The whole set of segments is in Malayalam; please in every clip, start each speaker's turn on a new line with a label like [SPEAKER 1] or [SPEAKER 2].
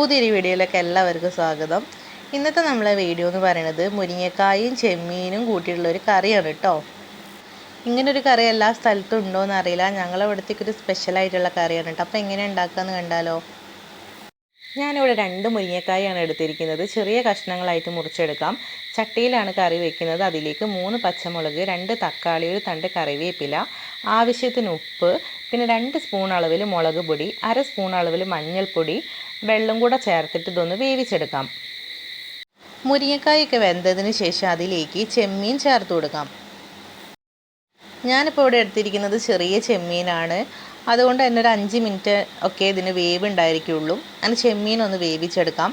[SPEAKER 1] പുതിയൊരു വീഡിയോയിലേക്ക് എല്ലാവർക്കും സ്വാഗതം. ഇന്നത്തെ നമ്മളെ വീഡിയോ എന്ന് പറയുന്നത് മുരിങ്ങക്കായും ചെമ്മീനും കൂട്ടിയിട്ടുള്ള ഒരു കറിയാണ് കേട്ടോ. ഇങ്ങനൊരു കറി എല്ലാ സ്ഥലത്തും ഉണ്ടോ എന്ന് അറിയില്ല ഞങ്ങളെ ഇവിടത്തേക്ക് ഒരു സ്പെഷ്യലായിട്ടുള്ള കറിയാണ് കേട്ടോ. അപ്പോൾ എങ്ങനെ ഉണ്ടാക്കാമെന്ന് കണ്ടാലോ? ഞാനിവിടെ രണ്ട് മുരിങ്ങക്കായാണ് എടുത്തിരിക്കുന്നത്. ചെറിയ കഷ്ണങ്ങളായിട്ട് മുറിച്ചെടുക്കാം. ചട്ടിയിലാണ് കറി വെക്കുന്നത്. അതിലേക്ക് മൂന്ന് പച്ചമുളക് രണ്ട് തക്കാളി ഒരു തണ്ട് കറിവേപ്പില ആവശ്യത്തിന് ഉപ്പ് പിന്നെ രണ്ട് സ്പൂൺ അളവിൽ മുളക് പൊടി അര സ്പൂൺ അളവിൽ മഞ്ഞൾപ്പൊടി വെള്ളം കൂടെ ചേർത്തിട്ട് ഇതൊന്ന് വേവിച്ചെടുക്കാം. മുരിങ്ങക്കായൊക്കെ വെന്തതിന് ശേഷം അതിലേക്ക് ചെമ്മീൻ ചേർത്ത് കൊടുക്കാം. ഞാനിപ്പോൾ ഇവിടെ എടുത്തിരിക്കുന്നത് ചെറിയ ചെമ്മീനാണ്. അതുകൊണ്ട് തന്നെ ഒരു അഞ്ച് മിനിറ്റ് ഒക്കെ ഇതിന് വേവ് ഉണ്ടായിരിക്കുള്ളൂ അങ്ങനെ ചെമ്മീൻ ഒന്ന് വേവിച്ചെടുക്കാം.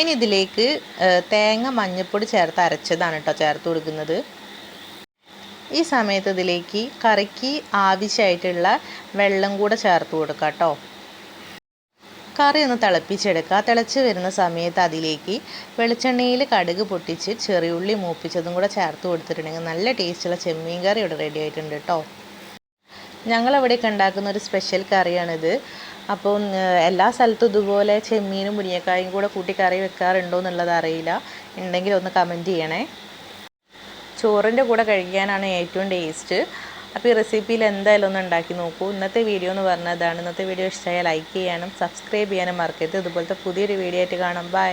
[SPEAKER 1] ഇനി ഇതിലേക്ക് തേങ്ങ മഞ്ഞൾപ്പൊടി ചേർത്ത് അരച്ചതാണ് കേട്ടോ ചേർത്ത് കൊടുക്കുന്നത്. ഈ സമയത്ത് ഇതിലേക്ക് കറിക്ക് ആവശ്യമായിട്ടുള്ള വെള്ളം കൂടെ ചേർത്ത് കൊടുക്കാം കേട്ടോ. കറി ഒന്ന് തിളപ്പിച്ചെടുക്കുക തിളച്ച് വരുന്ന സമയത്ത് അതിലേക്ക് വെളിച്ചെണ്ണയിൽ കടുക് പൊട്ടിച്ച് ചെറിയുള്ളി മൂപ്പിച്ചതും കൂടെ ചേർത്ത് കൊടുത്തിട്ടുണ്ടെങ്കിൽ നല്ല ടേസ്റ്റുള്ള ചെമ്മീൻ കറി ഇവിടെ റെഡി ആയിട്ടുണ്ട് കേട്ടോ ഞങ്ങളവിടെയൊക്കെ ഉണ്ടാക്കുന്ന ഒരു സ്പെഷ്യൽ കറിയാണിത്. അപ്പോൾ എല്ലാ സ്ഥലത്തും ഇതുപോലെ ചെമ്മീനും മുരിങ്ങക്കായും കൂടെ കൂട്ടി കറി വെക്കാറുണ്ടോ എന്നുള്ളത് അറിയില്ല. ഉണ്ടെങ്കിൽ ഒന്ന് കമന്റ് ചെയ്യണേ. ചോറിന്റെ കൂടെ കഴിക്കാനാണ് ഏറ്റവും ടേസ്റ്റ് അപ്പോൾ ഈ റെസിപ്പിയിൽ എന്തായാലും ഒന്ന് ഉണ്ടാക്കി നോക്കൂ. ഇന്നത്തെ വീഡിയോ എന്ന് പറഞ്ഞതാണ്. ഇന്നത്തെ വീഡിയോ ഇഷ്ടമായാൽ ലൈക്ക് ചെയ്യാനും സബ്സ്ക്രൈബ് ചെയ്യാനും മറക്കരുത്. ഇതുപോലത്തെ പുതിയൊരു വീഡിയോ ആയിട്ട് കാണാം. ബൈ